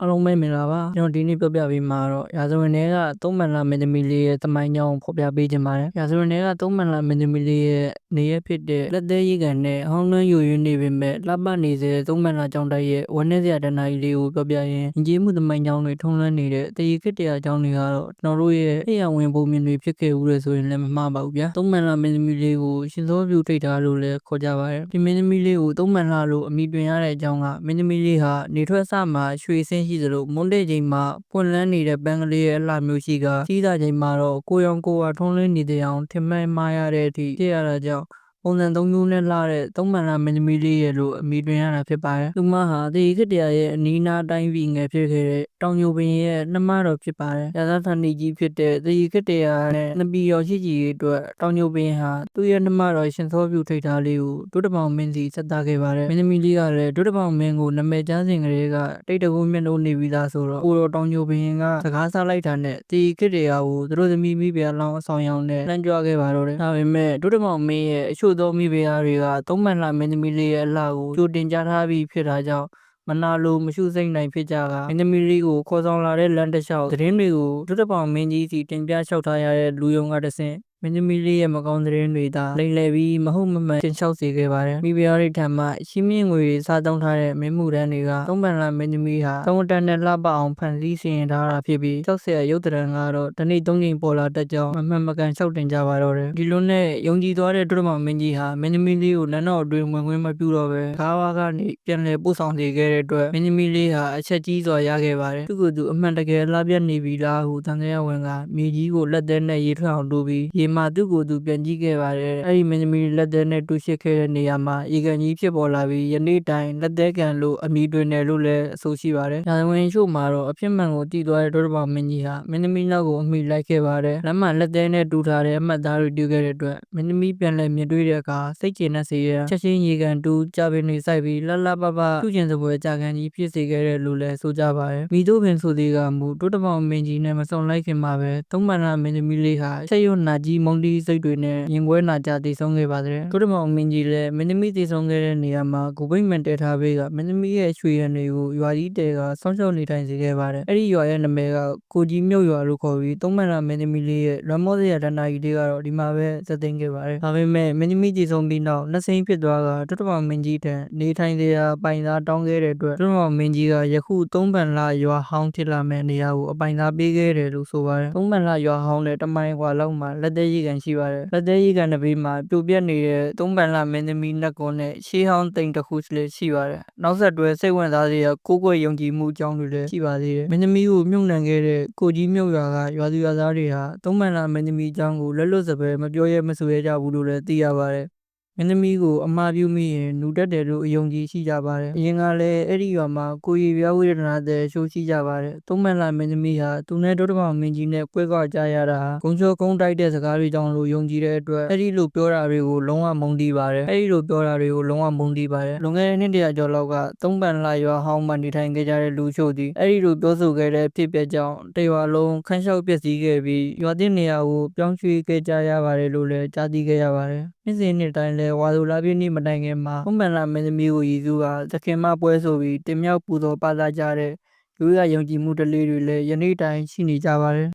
အားလုံးပဲမင်္ဂလာပါကျွန်တော်ဒီနေ့ပြောပြပေးမှာတော့ရာဇဝင်ထဲကသုံးမှန်လာမင်းသမီးလေးရဲ့တမိုင်းကြောင်းကိုဖော်ပြပေးခြင်းပါတယ်ရာဇဝင်ထဲကသုံးမှန်လာမင်းသမီးလေးရဲ့နေရဖြစ်တဲ့လက်သေးရေကန်နဲ့ဟောင်းနှွမ်းယူရင်းနေပေမဲ့လှပနေစေသုံးမှန်လာကြောင်းတိုက်ရဲ့ဝန်းနေစရာတဏှာကြီးလေးကိုပြောပြရင်းညီမှုတမိုင်းကြောင်းတွေထုံးလွှမ်းနေတဲ့တရေခစ်တရားကြောင်းတွေကတော့ကျွန်တော်တို့ရဲ့အိယာဝင်ပုံမြင်တွေဖြစ်ခဲ့ဦးတယ်ဆိုရင်လည်းမမှားပါဘူးဗျာသုံးမှန်လာမင်းသမီးလေးကိုရှင်သောပြုထိတ်ထားလို့လည်းခေါ်ကြပါတယ်ဒီမင်းသမီးလေးကိုသုံးမှန်လာလို့အမိတွင်ရတဲ့အကြောင်းကမင်းသမီးလေးဟာနေထွက်စမှာရွှေစင်းရှိသလိုမွန်းတဲ့ချိန်မှာပွင့်လန်းနေတဲ့ပန်းကလေးရဲ့အလှမျိုးရှိကကြီးစားချိန်မှာတော့ကိုရောင်ကိုဝါထုံးလင်းနေတဲ့အောင်ထင်မှန်မှားရတဲ့အထိဖြစ်ရတာကြောင့် ပုံစံသုံးမျိုးနဲ့လှတဲ့သုံးမှန်လာမင်းသမီးလေးရဲ့လို့အမိတွင်ရတာဖြစ်ပါတယ်။သူမဟာတေခစ်တရာရဲ့အနီးနားတိုင်းပြည်ငယ်ဖြစ်ခဲ့တဲ့တောင်ညိုပင်ရဲ့နှမတော်ဖြစ်ပါတယ်။ရာဇသန်ဒီကြီးဖြစ်တဲ့တေခစ်တရာနဲ့နှစ်ပြည်တော်ရှိကြီးအတွက်တောင်ညိုပင်ဟာသူ့ရဲ့နှမတော်ရှင်သောပြုထိတ်ထားလေးကိုဒုတပောင်မင်းစီဆက်သားခဲ့ပါတယ်။မင်းသမီးလေးကလည်းဒုတပောင်မင်းကိုနာမည်ကြားစဉ်ကလေးကတိတ်တကူမျက်နှာနေပြီးသားဆိုတော့ကိုတော်တောင်ညိုပင်ကစကားစားလိုက်တာနဲ့တေခစ်တရာကိုသူတို့သမီးမိဖုရားလောင်းအဆောင်ရောင်နဲ့လှမ်းကြွခဲ့ပါတော့တယ်။ဒါပေမဲ့ဒုတပောင်မင်းရဲ့အချို့သောမိဖုရားတွေကသုံးမှန်လာမင်းသမီးလေးရဲ့အလှကိုကြိုတင်ကြားထားပြီးဖြစ်တာကြောင့်မနာလိုမရှုစိတ်နိုင်ဖြစ်ကြကမင်းသမီးလေးကိုခေါ်ဆောင်လာတဲ့လမ်းတစ်လျှောက်သတင်းတွေကိုဒုတပောင်မင်းကြီးစီတင်ပြလျှောက်ထားရတဲ့လူယုံကတဆင့် မင်းသမီးလေးရဲ့မကောင်းသတင်းတွေသာလိမ့်လည်ပြီးမဟုတ်မမှန်တင်လျှောက်စေခဲ့ပါတယ်မိဖုရားရိထံမှရှင်းမြင့်ငွေတွေစားသုံးထားတဲ့မင်းမှုတန်းတွေကသုံးပန်လာမင်းသမီးဟာသုံးတန်းနဲ့လှပအောင်ဖန်ဆီးစီရင်ထားတာဖြစ်ပြီးကြောက်စရာရုပ်တရံကတော့တနေ့သုံးချိန်ပေါ်လာတတ်ကြောင်းမမှန်မကန်လျှောက်တင်ကြပါတော့တယ်ဒီလိုနဲ့ယုံကြည်သွားတဲ့ဒုတမောင်မင်းကြီးဟာမင်းသမီးလေးကိုလမ်းတော်အတွင်းဝင်ခွင့်မပြုတော့ပဲကားဝါကနေပြန်လည်ပို့ဆောင်စေခဲ့တဲ့အတွက်မင်းသမီးလေးဟာအချက်ကြီးစွာရခဲ့ပါတယ်သူကသူအမှန်တကယ်လှပြနေပြီလားဟုတန်ကြရဝင်ကမြေကြီးကိုလက်သေးနဲ့ရေးထွက်အောင်လုပ်ပြီးရေမာသူ့ကိုသူပြန်ကြည့်ခဲ့ပါတယ်အဲ့ဒီမင်းသမီးလက်သေးနဲ့တူရှိခဲ့တဲ့နေရာမှာရေကန်ကြီးဖြစ်ပေါ်လာပြီးယနေ့တိုင်လက်သေးကန်လို့အမိတွင်တယ်လို့လည်းအဆိုရှိပါတယ်။ညာဝင်ချို့မှာတော့အဖြစ်မှန်ကိုတည်သွားတဲ့ဒုရဘောင်မင်းကြီးဟာမင်းသမီးနောက်ကိုအမိလိုက်ခဲ့ပါတယ်။လက်မှန်လက်သေးနဲ့တူထားတဲ့အမှတ်သားတွေတူခဲ့တဲ့အတွက်မင်းသမီးပြန်လည်မြင်တွေ့တဲ့အခါစိတ်ကျေနပ်စေရန်ချက်ချင်းရေကန်တူကြပင်တွေစိုက်ပြီးလှလှပပသူ့ကျင်စပွဲကြာကန်ကြီးဖြစ်စေခဲ့တဲ့လို့လည်းဆိုကြပါတယ်။မိတို့ပင်ဆိုသေးကမူဒုတဘောင်မင်းကြီးနဲ့မစုံလိုက်ခင်မှာပဲသုံးမှန်လာမင်းသမီးလေးဟာချက်ရွနာကြီးမုံတီးစိတ်တွေနဲ့ရင်ခွဲနာကြတည်ဆုံးခဲ့ပါတယ်။ဒုတဘောင်မင်းကြီးလည်းမင်းသမီးတည်ဆုံးခဲ့တဲ့နေရာမှာကိုပိတ်မှန်တဲထားပေးကမင်းသမီးရဲ့ရွှေရံတွေကိုရွာကြီးတဲကဆောင်းရှောက်နေထိုင်စေခဲ့ပါတယ်။အဲ့ဒီရွာရဲ့နာမည်ကကိုကြီးမြုပ်ရွာလို့ခေါ်ပြီးသုံးမှန်လာမင်းသမီးလေးရဲ့လွမ်းမောစရာတဏှာကြီးလေးကတော့ဒီမှာပဲစသိမ်းခဲ့ပါတယ်။ဒါပေမဲ့မင်းသမီးတည်ဆုံးပြီးနောက်လက်စိမ်းဖြစ်သွားကဒုတဘောင်မင်းကြီးထံနေထိုင်စရာပိုင်သားတောင်းခဲ့တဲ့အတွက်ဒုတဘောင်မင်းကြီးကယခုသုံးပန်လာရွာဟောင်းဖြစ်လာမဲ့နေရာကိုအပိုင်သားပေးခဲ့တယ်လို့ဆိုပါတယ်။သုံးပန်လာရွာဟောင်းနဲ့တမိုင်ကွာလောက်မှာလက်သေးရေကန်ရှိပါတယ်။လက်သေးရေကန်တစ်ဘေးမှာပြိုပြက်နေတဲ့သုံးပန်လာမင်းသမီးနတ်ကွန်းနဲ့ရှေးဟောင်းတိမ်တစ်ခုလည်းရှိပါတယ်။နောက်ဆက်တွဲစိတ်ဝင်စားစရာကိုကိုွယ်ယုံကြည်မှုအကြောင်းတွေလည်းရှိပါသေးတယ်။မင်းသမီးကိုမြုပ်နှံခဲ့တဲ့ကိုကြီးမြုပ်ရွာကရွာသူရွာသားတွေဟာသုံးပန်လာမင်းသမီးအကြောင်းကိုလက်လွတ်စပယ်မပြောရဲမဆိုရဲကြဘူးလို့လည်းသိရပါတယ်။ မင်းသမီးကိုအမှားပြုမိရင်နူတက်တယ်လို့အယုံကြည်ရှိကြပါတယ်။အရင်ကလည်းအဲ့ဒီရွာမှာကိုရီပြားဝေဒနာတဲ့အချိုးရှိကြပါတယ်။သုံးမှန်လာမင်းသမီးဟာသူနဲ့ဒုတမောင်မင်းကြီးနဲ့ကွဲကွာကြရတာဟာဂုံချိုကုန်းတိုက်တဲ့စကားတွေကြောင့်လို့ယုံကြည်တဲ့အတွက်အဲ့ဒီလိုပြောတာတွေကိုလုံးဝမုန်းတီးပါတယ်။အဲ့ဒီလိုပြောတာတွေကိုလုံးဝမုန်းတီးပါတယ်။လွန်ခဲ့တဲ့နှစ်တရာကျော်လောက်ကသုံးပန်လာရွာဟောင်းမှနေထိုင်ခဲ့ကြတဲ့လူချို့သည်အဲ့ဒီလိုပြောဆိုခဲ့တဲ့ဖြစ်ပျက်ကြောင့်တရွာလုံးခန်းလျှောက်ပျက်စီးခဲ့ပြီးရွာသစ်နေရာကိုပြောင်းရွှေ့ခဲ့ကြရပါတယ်လို့လည်းကြားသိခဲ့ရပါတယ်။နေ့စဉ်နေ့တိုင်းလဲဝါဆိုလာပြည့်နေ့မတိုင်ခင်မှာဖုံးပန်လာမင်းသမီးကိုရည်စူးကသခင်မပွဲဆိုပြီးတင်မြောက်ပူဇော်ပါသားကြတဲ့လူရယုံကြည်မှုတလေးတွေလည်းယနေ့တိုင်ရှိနေကြပါတယ်